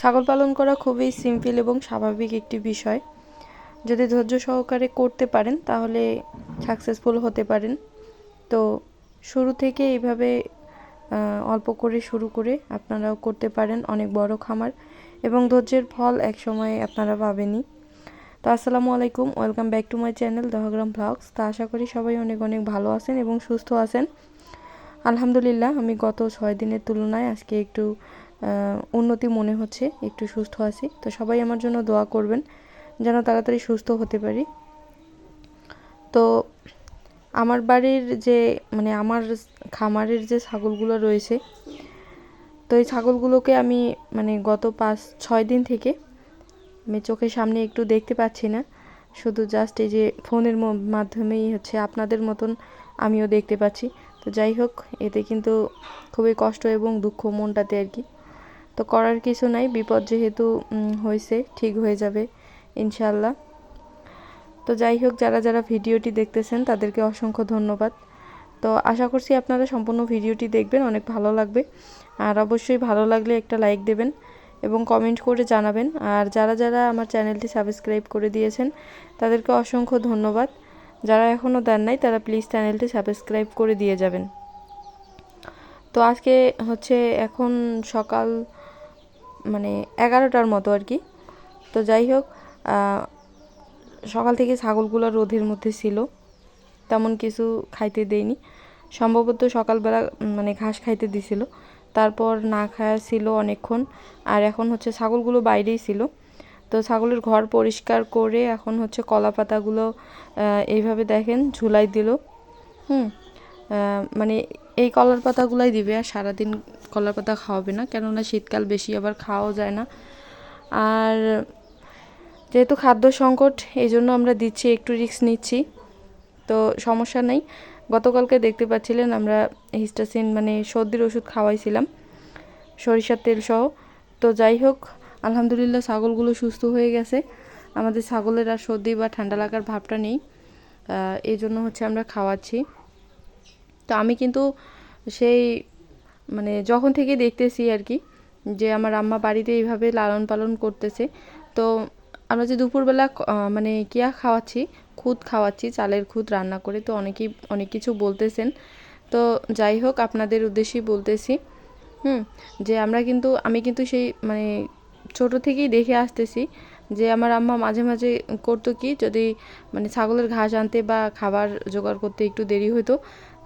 ছাগল পালন করা খুবই সিম্পল এবং স্বাভাবিক একটি বিষয়। যদি ধৈর্য সহকারে করতে পারেন, তাহলে সাকসেসফুল হতে পারেন। তো শুরু থেকে এইভাবে অল্প করে শুরু করে আপনারাও করতে পারেন, অনেক বড় খামার। এবং ধৈর্যের ফল এক একসময় আপনারা পাবেনই। তো আসসালামু আলাইকুম, welcome back to my channel Dahagram blogs. তা আশা করি সবাই অনেক অনেক ভালো আছেন এবং সুস্থ আছেন। আলহামদুলিল্লাহ, আমি গত ছয় দিনের তুলনায় আজকে একটু উন্নতি মনে হচ্ছে, একটু সুস্থ আছি। তো সবাই আমার জন্য দোয়া করবেন, যেন তাড়াতাড়ি সুস্থ হতে পারি। তো আমার বাড়ির যে মানে আমার খামারের যে ছাগলগুলো রয়েছে, তো এই ছাগলগুলোকে আমি মানে গত পাঁচ, ছয় দিন থেকে আমি চোখের সামনে একটু দেখতে পাচ্ছি না। শুধু জাস্ট এই যে ফোনের মাধ্যমেই হচ্ছে আপনাদের মতন আমিও দেখতে পাচ্ছি। তো যাই হোক, এতে কিন্তু খুবই কষ্ট এবং দুঃখ মনটাতে আর কি। তো করার কিছু নাই, বিপদ যেহেতু হয়েছে ঠিক হয়ে যাবে ইনশাল্লাহ তো যাই হোক, যারা যারা ভিডিওটি দেখতেছেন, তাদেরকে অসংখ্য ধন্যবাদ। তো আশা করছি আপনারা সম্পূর্ণ ভিডিওটি দেখবেন, অনেক ভালো লাগবে। আর অবশ্যই ভালো লাগলে একটা লাইক দেবেন এবং কমেন্ট করে জানাবেন। আর যারা যারা আমার চ্যানেলটি সাবস্ক্রাইব করে দিয়েছেন, তাদেরকে অসংখ্য ধন্যবাদ। যারা এখনও দেন নাই, তারা প্লিজ চ্যানেলটি সাবস্ক্রাইব করে দিয়ে যাবেন। তো আজকে হচ্ছে এখন সকাল মানে এগারোটার মতো আর কি। তো যাই হোক সকাল থেকে ছাগলগুলো রোদের মধ্যে ছিল, তেমন কিছু খাইতে দেয়নি সম্ভবত সকালবেলা মানে ঘাস খাইতে দিছিল। তারপর না খাওয়া ছিল অনেকক্ষণ, আর এখন হচ্ছে ছাগলগুলো বাইরেই ছিল। তো ছাগলের ঘর পরিষ্কার করে এখন হচ্ছে কলা পাতাগুলো এইভাবে দেখেন ঝুলাই দিল। হুম। মানে এই কলার পাতাগুলাই দিবে আর সারাদিন কলার পাতা খাওয়াবে না, কেননা শীতকাল বেশি আবার খাওয়াও যায় না। আর যেহেতু খাদ্য সংকট এই জন্য আমরা দিচ্ছি, একটু রিস্ক নিচ্ছি, তো সমস্যা নেই। গতকালকে দেখতে পাচ্ছিলেন আমরা হিস্টাসিন মানে সর্দির ওষুধ খাওয়াইছিলাম, সরিষার তেল সহ। তো যাই হোক, আলহামদুলিল্লাহ ছাগলগুলো সুস্থ হয়ে গেছে। আমাদের ছাগলের আর সর্দি বা ঠান্ডা লাগার ভাবটা নেই। এই জন্য হচ্ছে আমরা খাওয়াচ্ছি। তো আমি কিন্তু সেই মানে যখন থেকে দেখতেছি আর কি, যে আমার আম্মা বাড়িতে এইভাবে লালন পালন করতেছে। তো আমরা যে দুপুরবেলা মানে কিয়া খাওয়াচ্ছি, খুদ খাওয়াচ্ছি, চালের খুদ রান্না করে তো অনেকেই, অনেক কিছু বলতেছেন। তো যাই হোক, আপনাদের উদ্দেশ্যেই বলতেছি, হুম, যে আমরা কিন্তু, আমি কিন্তু সেই মানে ছোট থেকেই দেখে আসতেছি যে আমার আম্মা মাঝে মাঝে করতো কি, যদি মানে ছাগলের ঘাস আনতে বা খাবার জোগাড় করতে একটু দেরি হতো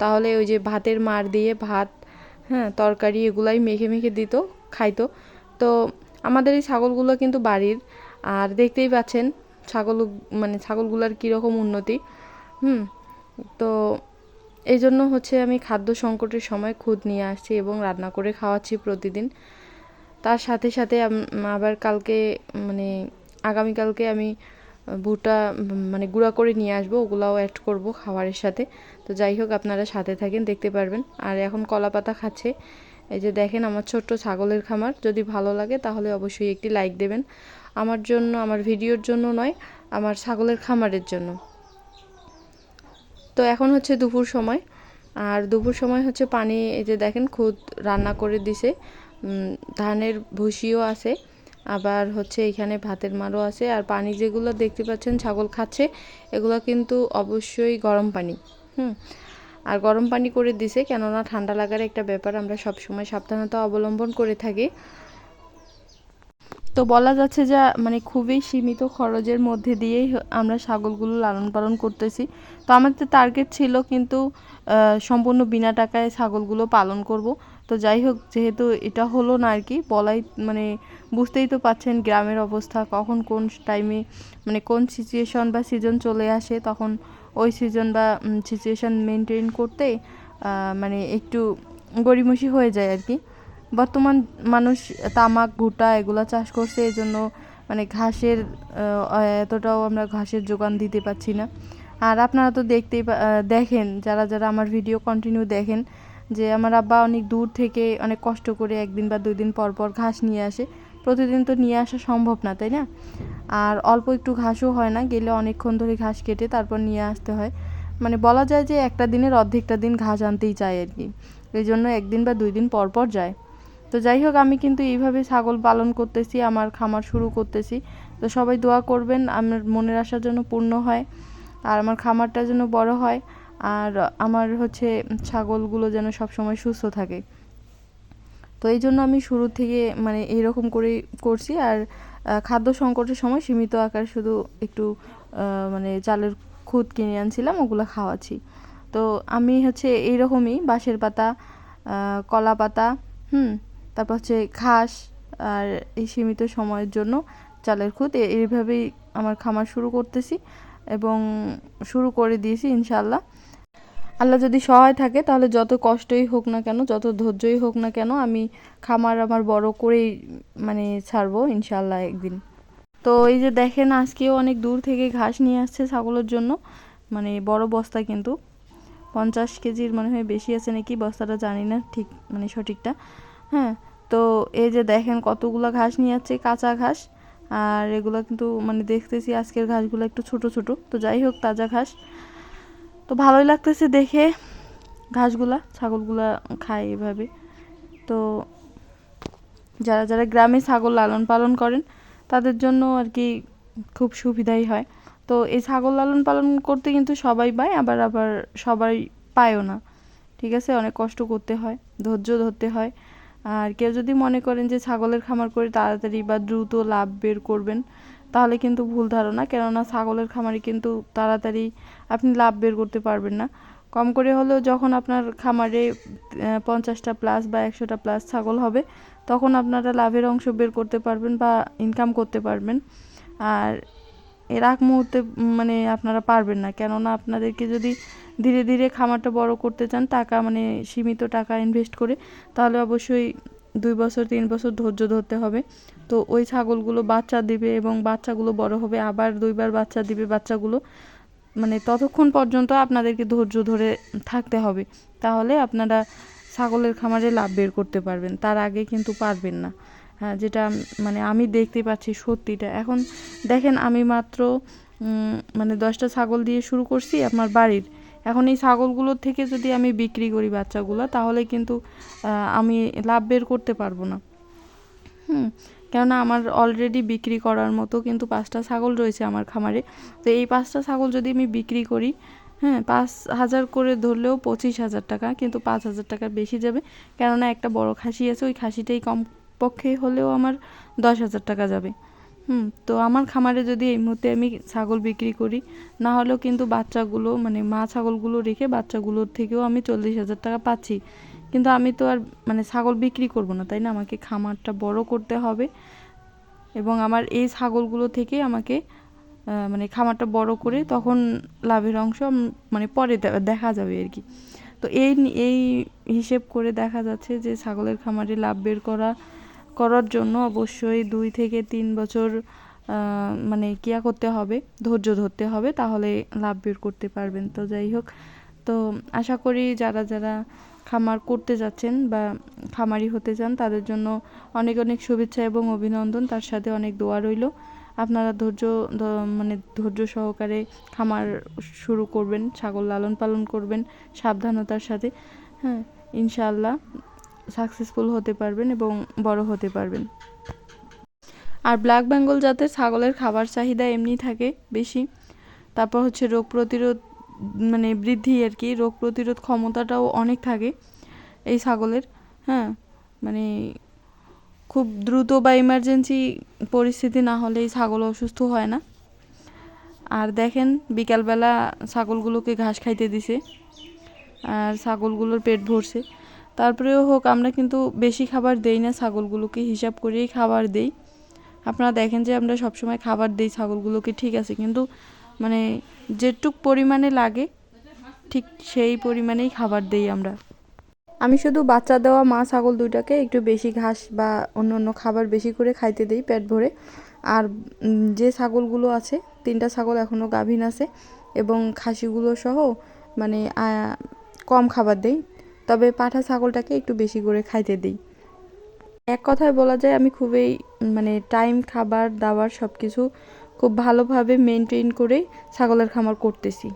তাহলে ওই যে ভাতের মার দিয়ে ভাত হ্যাঁ তরকারি এগুলাই মেখে মেখে দিত, খাইতো। তো আমাদের এই ছাগলগুলো কিন্তু বাড়ির, আর দেখতেই পাচ্ছেন ছাগল মানে ছাগলগুলোর কীরকম উন্নতি, হুম। তো এই জন্য হচ্ছে আমি খাদ্য সংকটের সময় খুদ নিয়ে আসছি এবং রান্না করে খাওয়াচ্ছি প্রতিদিন। তার সাথে সাথে আবার কালকে মানে আগামীকালকে আমি ভুট্টা মানে গুঁড়া করে নিয়ে আসব, ওগুলাও অ্যাড করব খাবারের সাথে। তো যাই হোক, আপনারা সাথে থাকেন, দেখতে পারবেন। আর এখন কলা পাতা খাচ্ছে। এই যে দেখেন, আমার ছোট্ট ছাগলের খামার। যদি ভালো লাগে, তাহলে অবশ্যই একটি লাইক দেবেন। আমার জন্য, আমার ভিডিওর জন্য নয়, আমার ছাগলের খামারের জন্য। তো এখন হচ্ছে দুপুর সময়। আর দুপুর সময় হচ্ছে পানি, এই যে দেখেন, খুদ রান্না করে দিছে। ধানের ভুসিও আছে। আবার হচ্ছে এখানে ভাতের মারও আছে। আর পানি যেগুলো দেখতে পাচ্ছেন ছাগল খাচ্ছে, এগুলো কিন্তু অবশ্যই গরম পানি, হুম। আর গরম পানি করে দিছে, কেননা ঠান্ডা লাগার একটা ব্যাপার আমরা সবসময় সাবধানতা অবলম্বন করে থাকি। তো বলা যাচ্ছে যে মানে খুবই সীমিত খরচের মধ্যে দিয়েই আমরা ছাগলগুলো লালন পালন করতেছি। তো আমাদের টার্গেট ছিল কিন্তু সম্পূর্ণ বিনা টাকায় ছাগলগুলো পালন করব। তো যাই হোক, যেহেতু এটা হলো না আর কি, বলাই মানে বুঝতেই তো পাচ্ছেন গ্রামের অবস্থা, কখন কোন টাইমে মানে কোন সিচুয়েশন বা সিজন চলে আসে, তখন ওই সিজন বা সিচুয়েশন মেনটেন করতে মানে একটু গড়িমসি হয়ে যায় আর কি। বর্তমান মানুষ তামাক, ভুট্টা এগুলো চাষ করছে এই জন্য মানে ঘাসের এতটাও আমরা ঘাসের যোগান দিতে পারছি না। আর আপনারা তো দেখতেই দেখেন, যারা যারা আমার ভিডিও কন্টিনিউ দেখেন যে আমার আব্বা অনেক দূর থেকে অনেক কষ্ট করে একদিন বা দুই দিন পর পর ঘাস নিয়ে আসে। প্রতিদিন তো নিয়ে আসা সম্ভব না, তাই না? আর অল্প একটু ঘাসও হয় না, গেলে অনেকক্ষণ ধরে ঘাস কেটে তারপর নিয়ে আসতে হয়। মানে বলা যায় যে একটা দিনের অর্ধেকটা দিন ঘাস আনতেই চায় আর কি। এই জন্য একদিন বা দুই দিন পর পর যায়। তো যাই হোক, আমি কিন্তু এইভাবে ছাগল পালন করতেছি, আমার খামার শুরু করতেছি। তো সবাই দোয়া করবেন, আমার মনের আশার জন্য পূর্ণ হয়, আর আমার খামারটা যেন বড় হয়। আর আমার হচ্ছে ছাগলগুলো যেন সবসময় সুস্থ থাকে। তো এই জন্য আমি শুরু থেকে মানে এইরকম করেই করছি আর খাদ্য সংকটের সময় সীমিত আকার শুধু একটু মানে চালের খুদ কিনে আনছিলাম, ওগুলো খাওয়াচ্ছি। তো আমি হচ্ছে এইরকমই বাঁশের পাতা কলা পাতা, হুম, তারপর হচ্ছে ঘাস আর এই সীমিত সময়ের জন্য চালের খুদ এইভাবেই আমার খামার শুরু করতেছি এবং শুরু করে দিয়েছি ইনশাল্লাহ আল্লাহ যদি সহায় থাকে, তাহলে যত কষ্টই হোক না কেন, যত ধৈর্যই হোক না কেন, আমি খামার আমার বড় করেই মানে ছাড়বো ইনশাল্লাহ একদিন। তো এই যে দেখেন, আজকেও অনেক দূর থেকে ঘাস নিয়ে আসছে ছাগলের জন্য। মানে বড় বস্তা কিন্তু। পঞ্চাশ কেজির মনে হয় বেশি আছে নাকি, বস্তাটা জানি না ঠিক মানে সঠিকটা। হ্যাঁ তো এই যে দেখেন, কতগুলো ঘাস নিয়ে যাচ্ছে কাঁচা ঘাস। আর এগুলো কিন্তু মানে দেখতেছি আজকের ঘাসগুলো একটু ছোট ছোট। তো যাই হোক, তাজা ঘাস। তো ভালোই লাগতেছে দেখে ঘাসগুলা, ছাগলগুলা খায় এভাবে। তো যারা যারা গ্রামে ছাগল লালন পালন করেন, তাদের জন্য আর কি খুব সুবিধাই হয়। তো এই ছাগল লালন পালন করতে কিন্তু সবাই পায়, আবার আবার সবাই পায়ও না। ঠিক আছে, অনেক কষ্ট করতে হয়, ধৈর্য ধরতে হয়। আর কেউ যদি মনে করেন যে ছাগলের খামার করে তাড়াতাড়ি বা দ্রুত লাভ বের করবেন তাহলে কিন্তু ভুল ধারণা। কেননা ছাগলের খামারে কিন্তু তাড়াতাড়ি আপনি লাভ বের করতে পারবেন না। কম করে হলেও যখন আপনার খামারে পঞ্চাশটা প্লাস বা একশোটা প্লাস ছাগল হবে, তখন আপনারা লাভের অংশ বের করতে পারবেন বা ইনকাম করতে পারবেন। আর এর আগ মুহূর্তে মানে আপনারা পারবেন না। কেননা আপনাদেরকে যদি ধীরে ধীরে খামারটা বড় করতে চান, টাকা মানে সীমিত টাকা ইনভেস্ট করে, তাহলে অবশ্যই দুই বছর, তিন বছর ধৈর্য ধরতে হবে। তো ওই ছাগলগুলো বাচ্চা দিবে এবং বাচ্চাগুলো বড় হবে, আবার দুইবার বাচ্চা দিবে বাচ্চাগুলো। মানে ততক্ষণ পর্যন্ত আপনাদেরকে ধৈর্য ধরে থাকতে হবে। তাহলে আপনারা ছাগলের খামারে লাভ বের করতে পারবেন। তার আগে কিন্তু পারবেন না। হ্যাঁ যেটা মানে আমি দেখতে পাচ্ছি সত্যিটা। এখন দেখেন আমি মাত্র মানে দশটা ছাগল দিয়ে শুরু করছি আমার বাড়ির। এখন এই ছাগলগুলোর থেকে যদি আমি বিক্রি করি বাচ্চাগুলো, তাহলে কিন্তু আমি লাভ বের করতে পারব না। হুম কেননা আমার অলরেডি বিক্রি করার মতো কিন্তু পাঁচটা ছাগল রয়েছে আমার খামারে। তো এই পাঁচটা ছাগল যদি আমি বিক্রি করি হ্যাঁ পাঁচ হাজার করে ধরলেও পঁচিশ হাজার টাকা, কিন্তু পাঁচ হাজার টাকার বেশি যাবে। কেননা একটা বড় খাসি আছে, ওই খাসিটাই কম পক্ষে হলেও আমার দশ হাজার টাকা যাবে। হুম, তো আমার খামারে যদি এই মুহূর্তে আমি ছাগল বিক্রি করি, না হলেও কিন্তু বাচ্চাগুলো মানে মা ছাগলগুলো রেখে বাচ্চাগুলোর থেকেও আমি চল্লিশ হাজার টাকা পাচ্ছি। কিন্তু আমি তো আর মানে ছাগল বিক্রি করব না, তাই না? আমাকে খামারটা বড় করতে হবে। এবং আমার এই ছাগলগুলো থেকে আমাকে মানে খামারটা বড় করে তখন লাভের অংশ মানে পরে দেখা যাবে আর কি। তো এই এই হিসেব করে দেখা যাচ্ছে যে ছাগলের খামারে লাভ বের করা, করার জন্য অবশ্যই দুই থেকে তিন বছর মানে কিয়া করতে হবে, ধৈর্য ধরতে হবে, তাহলে লাভ বের করতে পারবেন। তো যাই হোক, তো আশা করি যারা যারা খামার করতে যাচ্ছেন বা খামারি হতে চান, তাদের জন্য অনেক অনেক শুভেচ্ছা এবং অভিনন্দন। তার সাথে অনেক দোয়া রইল। আপনারা ধৈর্য মানে ধৈর্য সহকারে খামার শুরু করবেন, ছাগল লালন পালন করবেন সাবধানতার সাথে। হ্যাঁ ইনশাআল্লাহ সাকসেসফুল হতে পারবেন এবং বড় হতে পারবেন। আর ব্ল্যাক বেঙ্গল জাতের ছাগলের খাবার চাহিদা এমনি থাকে বেশি, তারপর হচ্ছে রোগ প্রতিরোধ মানে বৃদ্ধি আর কি, রোগ প্রতিরোধ ক্ষমতাটাও অনেক থাকে এই ছাগলের হ্যাঁ? মানে খুব দ্রুত বা ইমার্জেন্সি পরিস্থিতি না হলে এই ছাগল অসুস্থ হয় না। আর দেখেন, বিকালবেলা ছাগলগুলোকে ঘাস খাইতে দিছে, আর ছাগলগুলোর পেট ভরছে। তারপরেও হোক, আমরা কিন্তু বেশি খাবার দেই না ছাগলগুলোকে, হিসাব করেই খাবার দেই। আপনারা দেখেন যে আমরা সবসময় খাবার দিই ছাগলগুলোকে, ঠিক আছে? কিন্তু মানে যেটুক পরিমাণে লাগে, ঠিক সেই পরিমাণেই খাবার দেই আমরা। আমি শুধু বাচ্চা দেওয়া মা ছাগল দুইটাকে একটু বেশি ঘাস বা অন্য অন্য খাবার বেশি করে খাইতে দিই পেট ভরে। আর যে ছাগলগুলো আছে, তিনটা ছাগল এখনও গাভীন আছে এবং খাসিগুলো সহ মানে কম খাবার দেই, তবে পাঠা ছাগলটাকে একটু বেশি করে খাইতে দিই। এক কথায় বলা যায় আমি খুবই মানে টাইম খাবার, দাবার সব কিছু খুব ভালোভাবে মেনটেন করে ছাগলের খামার করতেছি।